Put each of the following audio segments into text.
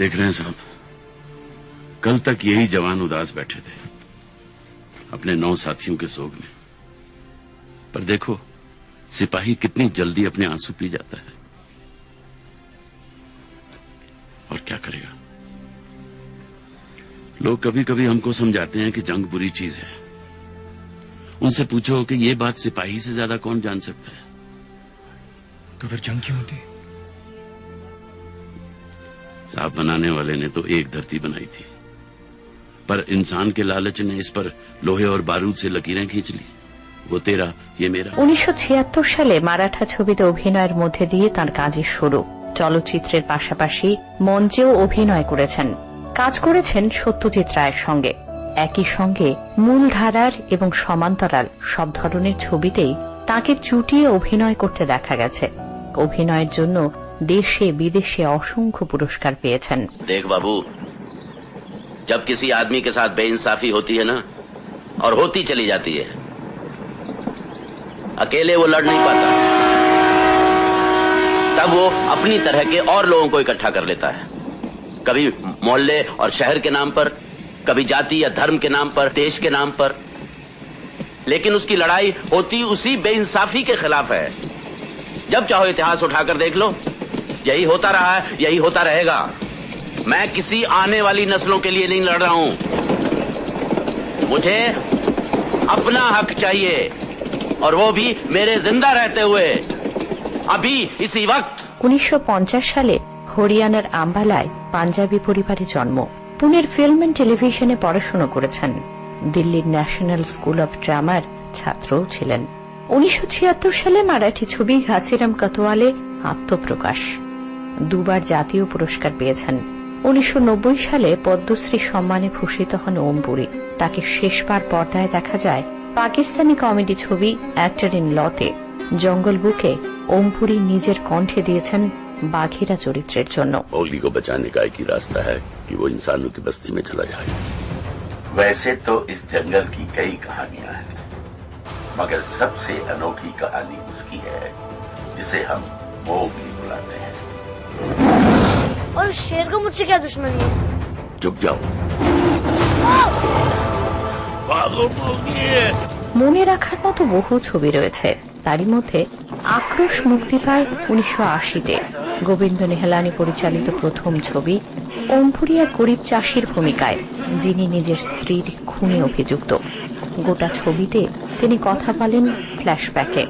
देख रहे हैं साहब। कल तक यही जवान उदास बैठे थे, अपने नौ साथियों के सोग में। पर देखो, सिपाही कितनी जल्दी अपने आँसू पी जाता है। और क्या करेगा? लोग कभी कभी हमको समझाते हैं कि जंग बुरी चीज़ है। उनसे पूछो कि ये बात सिपाही से ज़्यादा कौन जान सकता है? तो फिर जंग क्यों होती? साहब बनाने वाले ने तो एक धरती बनाई थी पर इंसान के लालच ने इस पर लोहे और बारूद से लकीरें खींच ली वो तेरा ये मेरा উনিশশো সালে মারাঠা ছবিতে অভিনয়ের মধ্যে দিয়ে তার কাজের শুরু চলচ্চিত্রের পাশাপাশি মঞ্চেও অভিনয় করেছেন কাজ করেছেন সত্যজিৎ রায়ের সঙ্গে একই সঙ্গে মূলধারার এবং সমান্তরাল সব ধরনের ছবিতেই তাকে চুটিয়ে অভিনয় করতে দেখা গেছে অভিনয়ের জন্য দেশে বিদেশে অসংখ্য পুরস্কার পেয়েছেন देख बाबू जब किसी आदमी के साथ बेइंसाफी होती है ना और होती चली जाती है अकेले वो लड़ नहीं पाता तब वो अपनी तरह के और लोगों को इकट्ठा कर लेता है कभी मोहल्ले और शहर के नाम पर कभी जाति या धर्म के नाम पर देश के नाम पर लेकिन उसकी लड़ाई होती उसी बेइंसाफी के खिलाफ है जब चाहो इतिहास उठाकर देख लो यही होता रहा है यही होता रहेगा मैं किसी आने वाली नस्लों के लिए नहीं लड़ रहा हूं मुझे अपना हक चाहिए और वो भी मेरे जिंदा रहते हुए अभी इसी वक्त উনিশশো সালে হরিয়ানার আম্বালায় পাঞ্জাবি পরিবারে জন্ম পুনের ফিল্ম অ্যান্ড টেলিভিশনে পড়াশোনা করেছেন দিল্লির ন্যাশনাল স্কুল অব ড্রামার ছাত্রও ছিলেন উনিশশো সালে মারাঠি ছবি ঘাসিরাম কতোয়ালে আত্মপ্রকাশ দুবার জাতীয় পুরস্কার পেয়েছেন উনিশশো সালে পদ্মশ্রী সম্মানে ভূষিত হন ওম পুরী তাকে শেষবার পর্দায় দেখা যায় পাকিস্তানি কমেডি ছবি অ্যাক্টর ইন লতে জঙ্গল বুকে ওম পুরী নিজের কণ্ঠে দিয়েছেন বাঘিরা চরিত্রের জন্য मोगली को बचाने का एक ही रास्ता है कि वो इंसानों की बस्ती में चला जाए वैसे तो इस जंगल की कई कहानियां हैं मगर सबसे अनोखी कहानी उसकी है जिसे हम मोगली बुलाते हैं और उस शेर को मुझसे क्या दुश्मनी है चुप जाओ মনে রাখার মতো বহু ছবি রয়েছে তারই মধ্যে আক্রোশ মুক্তি পায় উনিশশো আশিতে গোবিন্দ নেহলানি পরিচালিত প্রথম ছবি ওমপুরি এক গরিব চাষির ভূমিকায় যিনি নিজের স্ত্রীর খুনে অভিযুক্ত গোটা ছবিতে তিনি কথা বলেন ফ্ল্যাশব্যাকে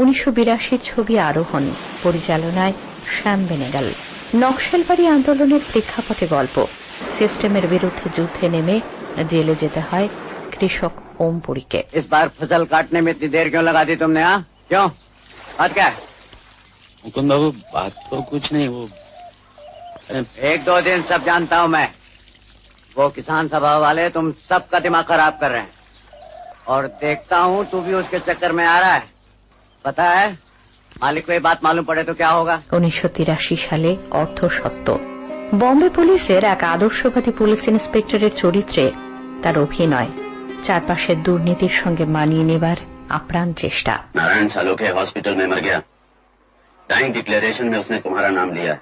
উনিশশো বিরাশির ছবি আরোহণ পরিচালনায় শ্যাম বেনেগাল নকশালবাড়ি আন্দোলনের প্রেক্ষাপটে গল্প সিস্টেমের বিরুদ্ধে যুদ্ধে নেমে জেলে যেতে হয় কৃষক ওমপুরীকে इस बार फसल काटने में इतनी देर क्यों लगा दी तुमने हाँ क्यों बात क्या है मुकुंद बाबू बात तो कुछ नहीं वो एक दो दिन सब जानता हूँ मैं वो किसान सभा वाले तुम सबका दिमाग खराब कर रहे हैं और देखता हूँ तू भी उसके चक्कर में आ रहा है पता है मालिक को ये बात मालूम पड़े तो क्या होगा উনিশশো সালে অর্থ সত্য বম্বে পুলিশের এক আদর্শবাদী পুলিশ ইন্সপেক্টরের চরিত্রে তার অভিনয় চারপাশের দুর্নীতির সঙ্গে মানিয়ে নেবার আপ্রাণ চেষ্টা नारायण सालोके हॉस्पिटल में मर गया टाइम डिक्लेरेशन में उसने तुम्हारा नाम लिया है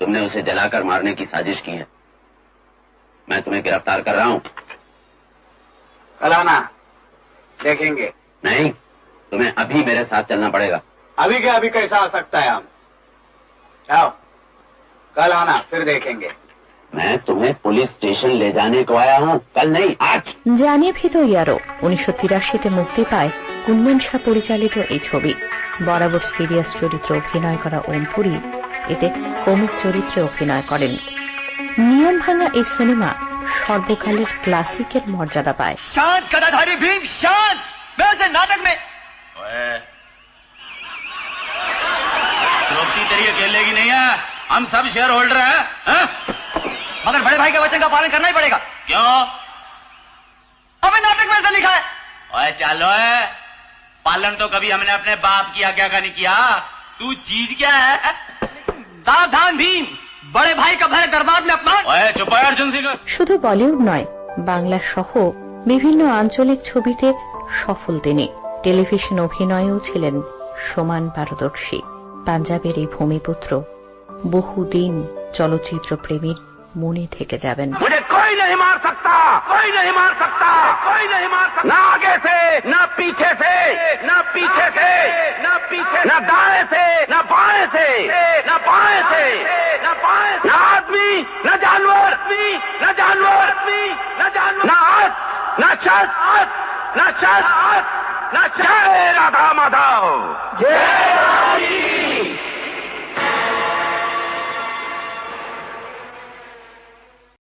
तुमने उसे जलाकर मारने की साजिश की है मैं तुम्हें गिरफ्तार कर रहा हूँ कल आना देखेंगे नहीं तुम्हें अभी मेरे साथ चलना पड़ेगा अभी क्या अभी कैसा आ सकता है हम आओ कल आना फिर देखेंगे मैं तुम्हें पुलिस स्टेशन ले जाने को आया हूँ कल नहीं आज জানিয়ে ভিত ইয়ারো উনিশশো তিরাশিতে মুক্তি পায় কুন্দন শাহ পরিচালিত এই ছবি বরাবর সিরিয়াস চরিত্রে অভিনয় করা ওমপুরি এতে কমিক চরিত্রে অভিনয় করেন নিয়ম ভাঙা এই সিনেমা সর্বকালের ক্লাসিকের মর্যাদা পায় शांत गदाधारी भीम शांत मैं उसे नाटक में द्रौपदी तेरी अकेले की नहीं है हम सब शेयर होल्डर हैं हैं? मगर बड़े भाई के वचन का पालन करना ही पड़ेगा क्यों अबे नाटक में ऐसा लिखा है ओए चलो है पालन तो कभी हमने अपने बाप की आज्ञा का नहीं किया तू चीज क्या है सावधान भीम বড় ভাই কা দরবার শুধু বলিউড নয় বাংলা সহ বিভিন্ন আঞ্চলিক ছবিতে সফল তিনি। টেলিভিশন অভিনয়েও ছিলেন সমান পারদর্শী। পাঞ্জাবের এই ভূমিপুত্র বহুদিন চলচ্চিত্র প্রেমীর মনে থেকে যাবেন। না ना आदमी न जानवर न जानवर न जानवर। न हाथ न छत न छत न जय राधा माधव। जय